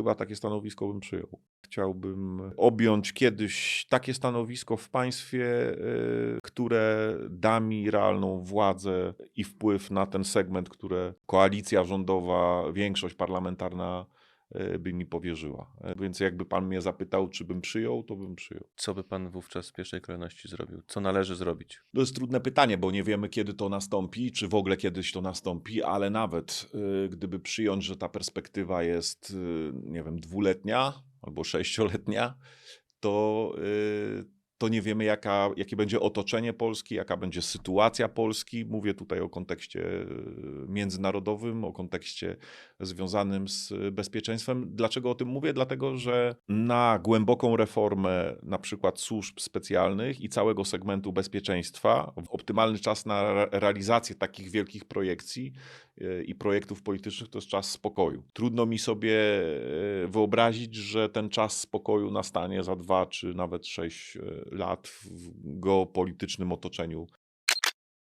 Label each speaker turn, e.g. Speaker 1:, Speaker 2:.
Speaker 1: chyba takie stanowisko bym przyjął. Chciałbym objąć kiedyś takie stanowisko w państwie, y, które da mi realną władzę i wpływ na ten segment, które koalicja rządowa, większość parlamentarna by mi powierzyła. Y, Więc jakby pan mnie zapytał, czy bym przyjął, to bym przyjął.
Speaker 2: Co by pan wówczas w pierwszej kolejności zrobił? Co należy zrobić?
Speaker 1: To jest trudne pytanie, bo nie wiemy, kiedy to nastąpi, czy w ogóle kiedyś to nastąpi, ale nawet y, gdyby przyjąć, że ta perspektywa jest, nie wiem, dwuletnia albo sześcioletnia, to, to nie wiemy, jaka, jakie będzie otoczenie Polski, jaka będzie sytuacja Polski. Mówię tutaj o kontekście y, międzynarodowym, o kontekście związanym z bezpieczeństwem. Dlaczego o tym mówię? Dlatego, że na głęboką reformę na przykład służb specjalnych i całego segmentu bezpieczeństwa, optymalny czas na re- realizację takich wielkich projekcji y, i projektów politycznych to jest czas spokoju. Trudno mi sobie y, wyobrazić, że ten czas spokoju nastanie za dwa czy nawet sześć lat w geopolitycznym otoczeniu